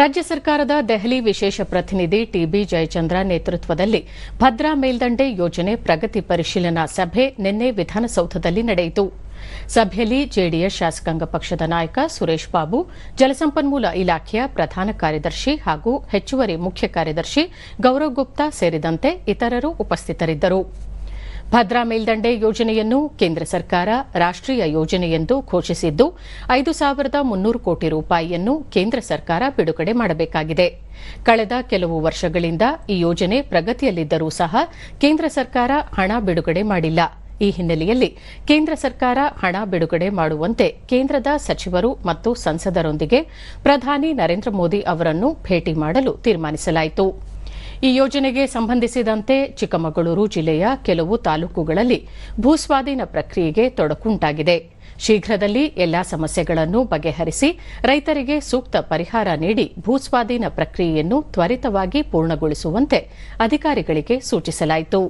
ರಾಜ್ಯ ಸರ್ಕಾರದ ದೆಹಲಿ ವಿಶೇಷ ಪ್ರತಿನಿಧಿ ಟಿಬಿ ಜಯಚಂದ್ರ ನೇತೃತ್ವದಲ್ಲಿ ಭದ್ರಾ ಮೇಲ್ದಂಡೆ ಯೋಜನೆ ಪ್ರಗತಿ ಪರಿಶೀಲನಾ ಸಭೆ ನಿನ್ನೆ ವಿಧಾನಸೌಧದಲ್ಲಿ ನಡೆಯಿತು. ಸಭೆಯಲ್ಲಿ ಜೆಡಿಎಸ್ ಶಾಸಕಾಂಗ ಪಕ್ಷದ ನಾಯಕ ಸುರೇಶ್ ಬಾಬು, ಜಲಸಂಪನ್ಮೂಲ ಇಲಾಖೆಯ ಪ್ರಧಾನ ಕಾರ್ಯದರ್ಶಿ ಹಾಗೂ ಹೆಚ್ಚುವರಿ ಮುಖ್ಯ ಕಾರ್ಯದರ್ಶಿ ಗೌರವ್ ಗುಪ್ತಾ ಸೇರಿದಂತೆ ಇತರರು ಉಪಸ್ಥಿತರಿದ್ದರು. ಭದ್ರಾ ಮೇಲ್ದಂಡೆ ಯೋಜನೆಯನ್ನು ಕೇಂದ್ರ ಸರ್ಕಾರ ರಾಷ್ಟೀಯ ಯೋಜನೆ ಎಂದು ಘೋಷಿಸಿದ್ದು, ಐದು ಸಾವಿರದ ಮುನ್ನೂರು ಕೋಟಿ ರೂಪಾಯಿಯನ್ನು ಕೇಂದ್ರ ಸರ್ಕಾರ ಬಿಡುಗಡೆ ಮಾಡಬೇಕಾಗಿದೆ. ಕಳೆದ ಕೆಲವು ವರ್ಷಗಳಿಂದ ಈ ಯೋಜನೆ ಪ್ರಗತಿಯಲ್ಲಿದ್ದರೂ ಸಹ ಕೇಂದ್ರ ಸರ್ಕಾರ ಹಣ ಬಿಡುಗಡೆ ಮಾಡಿಲ್ಲ. ಈ ಹಿನ್ನೆಲೆಯಲ್ಲಿ ಕೇಂದ್ರ ಸರ್ಕಾರ ಹಣ ಬಿಡುಗಡೆ ಮಾಡುವಂತೆ ಕೇಂದ್ರದ ಸಚಿವರು ಮತ್ತು ಸಂಸದರೊಂದಿಗೆ ಪ್ರಧಾನಿ ನರೇಂದ್ರ ಮೋದಿ ಅವರನ್ನು ಭೇಟಿ ಮಾಡಲು ತೀರ್ಮಾನಿಸಲಾಯಿತು. ಈ ಯೋಜನೆಗೆ ಸಂಬಂಧಿಸಿದಂತೆ ಚಿಕ್ಕಮಗಳೂರು ಜಿಲ್ಲೆಯ ಕೆಲವು ತಾಲೂಕುಗಳಲ್ಲಿ ಭೂಸ್ವಾಧೀನ ಪ್ರಕ್ರಿಯೆಗೆ ತೊಡಕುಂಟಾಗಿದೆ. ಶೀಘ್ರದಲ್ಲಿ ಎಲ್ಲಾ ಸಮಸ್ಯೆಗಳನ್ನು ಬಗೆಹರಿಸಿ ರೈತರಿಗೆ ಸೂಕ್ತ ಪರಿಹಾರ ನೀಡಿ ಭೂಸ್ವಾಧೀನ ಪ್ರಕ್ರಿಯೆಯನ್ನು ತ್ವರಿತವಾಗಿ ಪೂರ್ಣಗೊಳಿಸುವಂತೆ ಅಧಿಕಾರಿಗಳಿಗೆ ಸೂಚಿಸಲಾಯಿತು.